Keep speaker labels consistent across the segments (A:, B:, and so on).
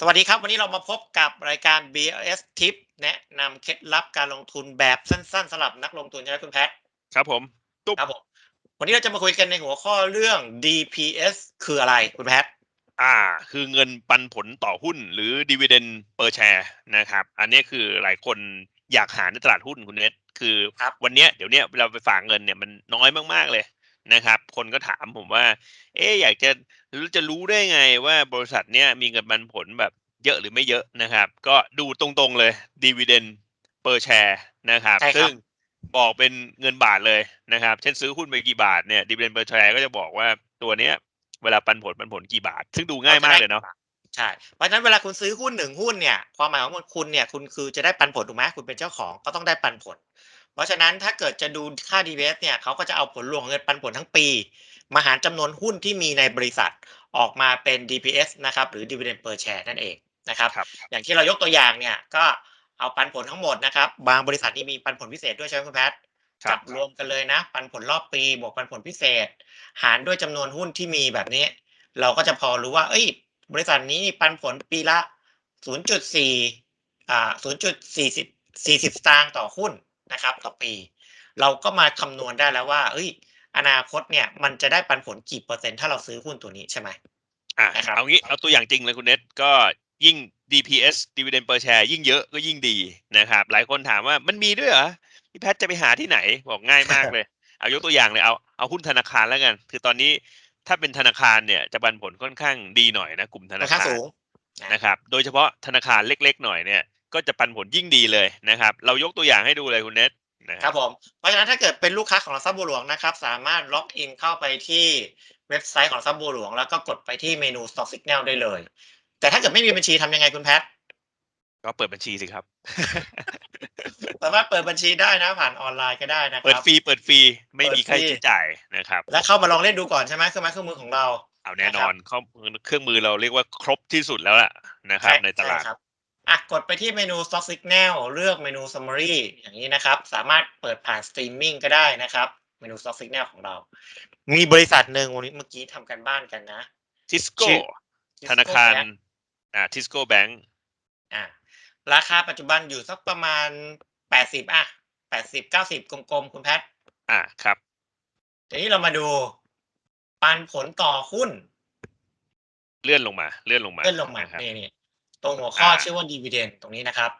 A: สวัสดีครับ วันนี้เรามาพบกับรายการ BLS Tip แนะนำเคล็ดลับการลงทุนแบบสั้นๆสำหรับนักลงทุนใช่ไหมคุณแพท
B: ครับผมตุ๊บ
A: ครับผมวันนี้เราจะมาคุยกันในหัวข้อเรื่อง DPS คืออะไรคุณแพท
B: อ่า คือเงินปันผลต่อหุ้นหรือ dividend per share นะครับ อันนี้คือหลายคนอยากหาในตลาดหุ้นคุณเนทคือ
A: ครับ
B: วันเนี้ยเดี๋ยวเนี้ยเราไปฝากเงินเนี่ยมันน้อยมากๆเลย นะครับ คนก็ถามผมว่า เอ๊ะอยากจะรู้จะรู้ได้ไงว่าบริษัทเนี้ยมีเงินปันผลแบบเยอะหรือไม่เยอะนะครับ ก็ดูตรงๆเลย dividend per share นะครับ
A: ใช่ครับ
B: ซึ่งบอกเป็นเงินบาทเลยนะครับ เช่นซื้อหุ้นไปกี่บาทเนี่ย dividend per share ก็จะบอกว่าตัวเนี้ยเวลาปันผลปันผลกี่บาท ซึ่งดูง่ายมากเลยเนาะ
A: ใช่เพราะฉะนั้นเวลาคุณซื้อหุ้นหนึ่งหุ้นเนี่ยความหมายของคุณเนี่ยคุณคือจะได้ปันผลถูกไหมคุณเป็นเจ้าของก็ต้องได้ปันผล เพราะฉะนั้นถ้าเกิดจะดูค่า DPS เนี่ยเขาก็จะเอาผลรวมของเงินปันผลทั้งปี มาหารจำนวนหุ้นที่มีในบริษัทออกมาเป็น DPS นะครับหรือ Dividend per share นั่นเองนะครับ
B: ครับ
A: อย่างที่เรายกตัวอย่างเนี่ยก็เอาปันผลทั้งหมดนะครับบางบริษัทนี่มีปันผลพิเศษด้วยใช่ไหมคุณแพท
B: ครั
A: จั
B: บ
A: บรวมกันเลยนะ ปันผลรอบปีบวกปันผลพิเศษ หารด้วยจำนวนหุ้นที่มีแบบนี้ เราก็จะพอรู้ว่า เอ้ย บริษัทนี้ปันผลปีละ 0.4อ่า0.40 40สตางค์ต่อหุ้น นะครับต่อปี เราก็มาคำนวณได้แล้วว่า เอ้ย อนาคตเนี่ยมันจะได้ปันผลกี่เปอร์เซ็นต์ถ้าเราซื้อหุ้นตัวนี้ใช่ไหม
B: อะ
A: นะครับ
B: เอางี้เอาตัวอย่างจริงเลยคุณเนทก็ยิ่ง DPS dividend per share ยิ่งเยอะก็ยิ่งดีนะครับ หลายคนถามว่ามันมีด้วยเหรอพี่แพทย์จะไปหาที่ไหนบอกง่ายมากเลย เอายกตัวอย่างเลยเอาเอาหุ้นธนาคารแล้วกัน คือตอนนี้ถ้าเป็นธนาคารเนี่ยจะปันผลค่อนข้างดีหน่อยนะกลุ่มธนา
A: ราคา
B: คาร
A: สูง
B: นะครับ โดยเฉพาะธนาคารเล็ก ๆ หน่อยเนี่ย ก็จะปันผลยิ่งดีเลยนะครับ เรายกตัวอย่างให้ดูเลยคุณเนทนะค
A: ครับรับผม เพราะฉะนั้นถ้าเกิดเป็นลูกค้าของหลักทรัพย์บัวหลวงนะครับ สามารถล็อกอินเข้าไปที่เว็บไซต์ของหลักทรัพย์บัวหลวง แล้วก็กดไปที่เมนู Stock Signal ได้เลย แต่ถ้าเกิดไม่มีบัญชีทำยังไงคุณแพท
B: ก็เปิดบัญชีสิครับ
A: สามารถเปิดบัญชีได้นะผ่านออนไลน์ก็ได้นะค
B: เปิด
A: รับ
B: ฟรีเปิดฟรีไม่มี
A: เปิดฟรี
B: ค่าใช้จ่ายนะครับ
A: แล้วเข้ามาลองเล่นดูก่อนใช่ไหมเครื่องไม้เครื่องมือของเรา
B: เอาแน่นอนข้อมูลเครื่องมือเราเรียกว่าครบที่สุดแล้วล่ะนะครับ ในตลาด
A: ช่ครับ อะกดไปที่เมนู Stock Signal เลือกเมนู Summary อย่างนี้นะครับ สามารถเปิดผ่านสตรีมมิ่งก็ได้นะครับ เมนู Stock Signal ของเรา มีบริษัทหนึ่งวันนี้เมื่อกี้ทำกันบ้านกันนะ
B: ทิสโก้
A: ชื่อ
B: ธนาคาร
A: Bank
B: อ่าทิสโก้แบงก์
A: อะราคาปัจจุบันอยู่สักประมาณแปดสิบอะแปดสิบเก้าสิบกลมๆ คุณแพท
B: อ่าครับ
A: ทีนี้เรามาดูปันผลต่อหุ้น
B: เลื่อนลงมา เลื่อนลงมา
A: เลื่อนลงมา
B: นะครับ
A: นี่นี่ ตรงหัวข้อ
B: อ่า
A: ชื่อว่า dividend ตรงนี้นะครับ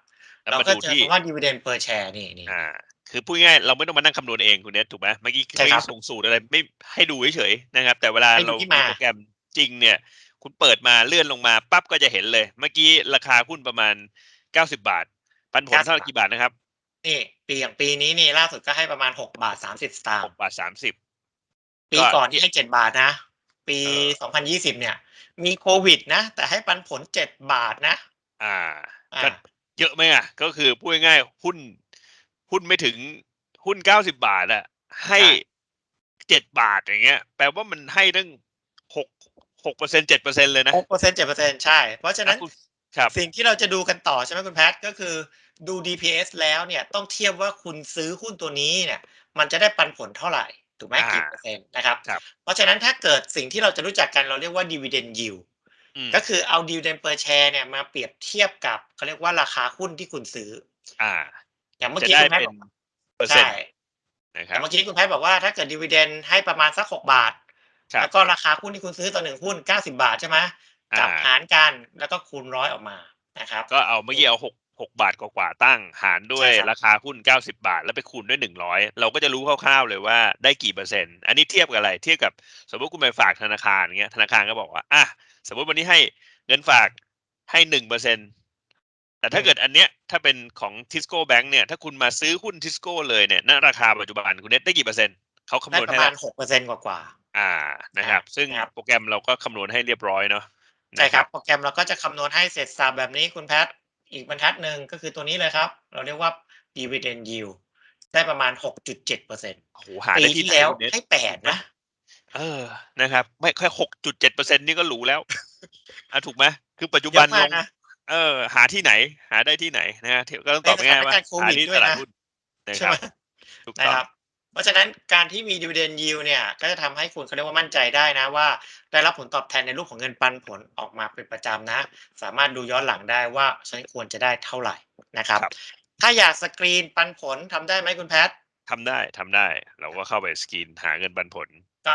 B: แล้ว
A: เรา
B: มา
A: ก็
B: ดู
A: เจอ
B: ที่
A: คำว่า dividend per share นี่นี่
B: อ่าคือพูดง่ายๆเราไม่ต้องมานั่งคำนวณเองคุณเนทถูกไหมเมื่อกี้
A: ใช่ครับ
B: ไม่ส่งสูตรอะไรไม่ให้ดูเฉยๆนะครับ แต่เวลา
A: ให้ดู
B: เรา
A: ที่
B: มี
A: มา
B: โปรแกรมจริงเนี่ย คุณเปิดมาเลื่อนลงมาปั๊บก็จะเห็นเลย เมื่อกี้ราคาหุ้นประมาณเก้าสิบาท ปันผลเท่าไหร่กี่บาทนะครับ
A: นี่ปีอย่างปีนี้นี่ล่าสุดก็ให้ประมาณหกบาทสามสิบสตาง
B: ห
A: ค์
B: กบาทสามสิบ
A: ปี
B: ก็
A: ก่อนที่ให้เจ็ดบาทนะ ปี
B: เออ
A: สองพันยี่สิบเนี่ย มีโควิดนะ แต่ให้ปันผลเจ็ดบาทนะ
B: อ่า
A: อ่า
B: ก็เยอะไหมอะ ก็คือพูดง่ายๆหุ้น หุ้นไม่ถึงหุ้นเก้าสิบาทอะให้เจ็ดบาทอย่างเงี้ย แปลว่ามันให้ตั้งหกหกเปอร์เซ็นเจ็ดเปอร์เซ็นเลยนะ
A: หกเปอร์เซ็นต์เจ็ดเปอร์เซ็นต์ใช่ เพราะฉะนั้น
B: คุณครับ
A: สิ่งที่เราจะดูกันต่อใช่ไหมคุณแพทก็คือดู DPS แล้วเนี่ยต้องเทียบว่าคุณซื้อหุ้นตัวนี้เนี่ย มันจะได้ปันผลเท่าไหร่ ถูกไหม
B: อ่า
A: กี่เปอร์เซ็นต์นะครับ
B: ครับ
A: เพราะฉะนั้นถ้าเกิดสิ่งที่เราจะรู้จักกันเราเรียกว่า dividend yield
B: อืม
A: ก็คือเอา dividend per share เนี่ยมาเปรียบเทียบกับเขาเรียกว่าราคาหุ้นที่คุณซื้อ
B: อ่า
A: อย่างเมื่อ
B: จะ
A: กี้
B: ได้
A: คุณแพท
B: เป็น
A: บอก
B: เปอร์เซ็น
A: ใช่
B: ต์นะค
A: แต่
B: รับ
A: เมื่อกี้คุณแพทบอกว่าถ้าเกิด dividend ให้ประมาณสักหกบาท
B: ครับ
A: แล้วก็ราคาหุ้นที่คุณซื้อต่อหนึ่งหุ้นเก้าสิบาทใช่ไหมจับ
B: อ่า
A: หารกันแล้วก็คูณร้อยออกมานะครับ
B: ก็เอาเมื่อกี้เอาหก หกบาทกว่าๆตั้งหารด้วย
A: ใช่ครับ
B: ราคาหุ้นเก้าสิบาท แล้วไปคูณด้วยหนึ่งร้อยเราก็จะรู้คร่าวๆเลยว่าได้กี่เปอร์เซ็นต์ อันนี้เทียบกับอะไร เทียบกับสมมติคุณไปฝากธนาคารอย่างเงี้ย ธนาคารก็บอกว่าอะสมมติวันนี้ให้เงินฝากให้หนึ่งเปอร์เซ็นต์แต่ถ้าเกิดอันเนี้ยถ้าเป็นของทิสโก้แบงค์เนี่ยถ้าคุณมาซื้อหุ้นทิสโก้เลยเนี่ยณราคาปัจจุบันคุณเน็ตได้กี่เปอร์เซ็นต์เขาคำ
A: ได้
B: นวณ
A: ประ
B: ให้
A: มา
B: แล้
A: ณ
B: ว
A: หกเปอร์เซ็นกว่า
B: อ่านะครับ ซึ่ง
A: ครับ
B: โปรแกรมเราก็คำนวณให้เรียบร้อยเนาะ
A: ๆใช่ครับ
B: นะ
A: โปรแกรมเราก็จะคำนวณให้เสร็จสับแบบนี้คุณแพท อีกบรรทัดหนึ่งก็คือตัวนี้เลยครับ เราเรียกว่า dividend yield ได้ประมาณ 6.7เปอร์เซ็นต์
B: โอ้โหหา
A: ปี
B: ได้ที่
A: ที่
B: ไหน
A: แล้ว
B: คุณเน็ต
A: ให้แปดนะ
B: เออนะครับ ไม่แค่หกจุดเจ็ดเปอร์เซ็นนี่ก็หรูแล้วอะถูกไหมคือปัจจุ
A: เย
B: บัน
A: อะมา
B: ล
A: ก
B: ง
A: นะ
B: เออ หาที่ไหน หาได้ที่ไหนนะฮะที่ก็ต้องตอบ
A: ใน
B: ง่ายๆว่า
A: สถานการณ์โค
B: หา
A: วิด
B: ที่
A: ด้วย
B: ตลาด
A: นะ
B: หุ้นนะ
A: ใช่
B: ครั
A: ไหม
B: บถูก
A: นะ
B: ต้อง
A: ค รับเพราะฉะนั้นการที่มี dividend yield เนี่ยก็จะทำให้คุณเขาเรียกว่ามั่นใจได้นะว่า ได้รับผลตอบแทนในรูปของเงินปันผลออกมาเป็นประจำนะ สามารถดูย้อนหลังได้ว่าฉันควรจะได้เท่าไหร่นะครับ
B: ครับ
A: ถ้าอยากสกรีนปันผลทำได้ไหมคุณแพท
B: ทำได้ทำได้ เราก็เข้าไปสกรีนหาเงินปันผล
A: ก็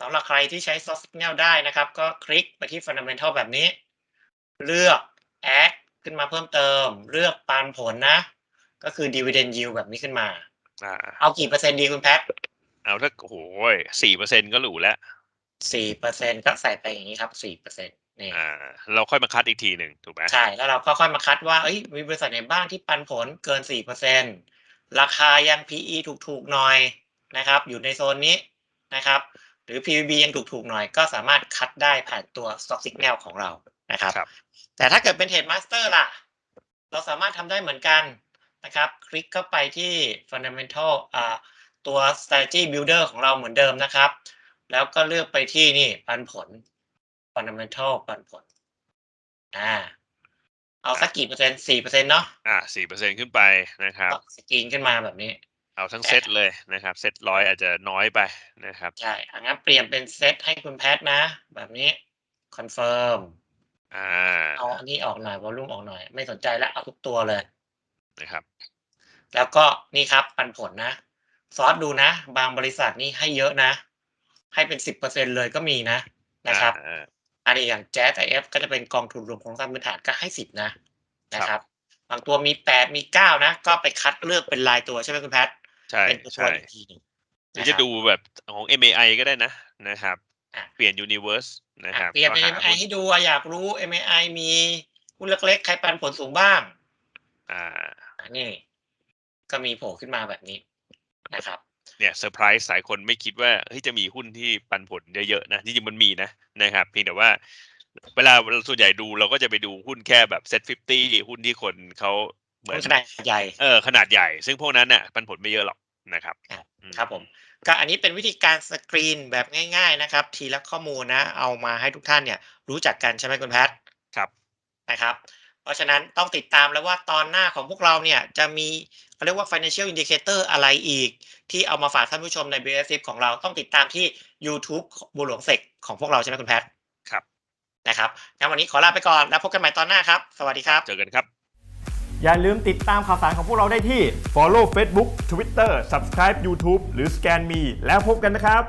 A: สำหรับใครที่ใช้ soft signal ได้นะครับ ก็คลิกไปที่ fundamental แบบนี้ เลือก add ขึ้นมาเพิ่มเติม เลือกปันผลนะ ก็คือ dividend yield แบบนี้ขึ้นมา
B: อ่า
A: เอากี่เปอร์เซ็นต์ดีคุณแพท
B: เอาถ้าโอ้โหสี่เปอร์เซ็นก็หรูแล้ว
A: สี่เปอร์เซ็นก็ใส่ไปอย่างนี้ครับสี่เปอร์เซ็นต์นี่
B: อ่าเราค่อยมาคัดอีกทีหนึ่งถูกไหม
A: ใช่ แล้วเราก็ค่อยมาคัดว่าเอ้ยมีบริษัทไหนบ้างที่ปันผลเกิน4%ราคายัง PE ถูกๆหน่อยนะครับ อยู่ในโซนนี้นะครับ หรือ PBB ยังถูกๆหน่อย ก็สามารถคัดได้ผ่านตัว Stock Signal ของเรานะครับ
B: ครับ
A: แต่ถ้าเกิดเป็น Trade Master ล่ะ เราสามารถทำได้เหมือนกัน นะครับ คลิกเข้าไปที่ Fundamental อ่าตัว Strategy Builder ของเราเหมือนเดิมนะครับ แล้วก็เลือกไปที่นี่ปันผล Fundamental ปันผล อ่า เอาสักกี่เปอร์เซ็นต์สี่เปอร์เซ็นต์เนาะ
B: อ่าสี่เปอร์เซ็นขึ้นไปนะครับ
A: ก็สกรีนขึ้นมาแบบนี้
B: เอาทั้งเซตเลยนะครับ เซตร้อยอาจจะน้อยไปนะครับ
A: ใช่อะงั้นเปลี่ยนเป็นเซตให้คุณแพทนะ แบบนี้คอนเฟิร์ม
B: อ่า
A: เอาอันนี้ออกหน่อยวอลลุ่มออกหน่อย ไม่สนใจแล้วเอาทุกตัวเลย
B: นะครับ
A: แล้วก็นี่ครับปันผลนะ ซอสดูนะ บางบริษัทนี่ให้เยอะนะ ให้เป็นสิบเปอร์เซ็นเลยก็มีนะนะครับ
B: อ่า
A: อันนี้อย่าง Jazz IF ก็จะเป็นกองทุนรวมโครงสร้างพื้นฐานก็ให้สิบนะนะครับ บางตัวมีแปดมีเก้านะ ก็ไปคัดเลือกเป็นรายตัวใช่ไหมคุณแพท
B: ใช่
A: เป็นตัว
B: ใช่
A: อีกทีหนึ่ง
B: หรือจะดูแบบของ MAI ก็ได้นะนะครับ
A: อะ
B: เปลี่ยน Universe นะครับ
A: เปลี่ยนเป็น
B: ก็หา
A: MI ให้ดูอะอยากรู้ MI มีหุ้นเล็กๆ ใครปันผลสูงบ้าง
B: อ่า
A: อะนี่ ก็มีโผล่ขึ้นมาแบบนี้นะครับ
B: เนี่ยเซอร์ไพรส์หลายคนไม่คิดว่าเฮ้ยจะมีหุ้นที่ปันผลเยอะๆนะจริงๆมันมีนะนะครับเพียงแต่ว่าเวลาส่วนใหญ่ดูเราก็จะไปดูหุ้นแค่แบบเซ็ตฟิฟตี้หุ้นที่คนเขาเหมือน
A: ขนาดใหญ่
B: เออขนาดใหญ่ ซึ่งพวกนั้นน่ะปันผลไม่เยอะหรอกนะครับ
A: ครับ
B: อื
A: ครับผมก็อันนี้เป็นวิธีการสกรีนแบบง่าย ๆนะครับ ทีละข้อมูลนะ เอามาให้ทุกท่านเนี่ย รู้จักกันใช่ไหมคุณแพท
B: ครับ
A: นะครับ เพราะฉะนั้นต้องติดตามแล้วว่าตอนหน้าของพวกเราเนี่ยจะมีเขาเรียกว่า financial indicator อะไรอีก ที่เอามาฝากท่านผู้ชมใน b s f ของเราต้องติดตามที่ YouTube บุหลวงเสกของพวกเราใช่ไหมคุณแพท
B: ครับ
A: นะครับงั้นวันนี้ขอลาไปก่อนแล้วพบกันใหม่ตอนหน้าครับ สวัสดีครับ
B: เจอกันครับ
C: อย่าลืมติดตามข่าวสารของพวกเราได้ที่ follow Facebook Twitter Subscribe YouTube หรือ Scan Me แล้วพบกันนะครับ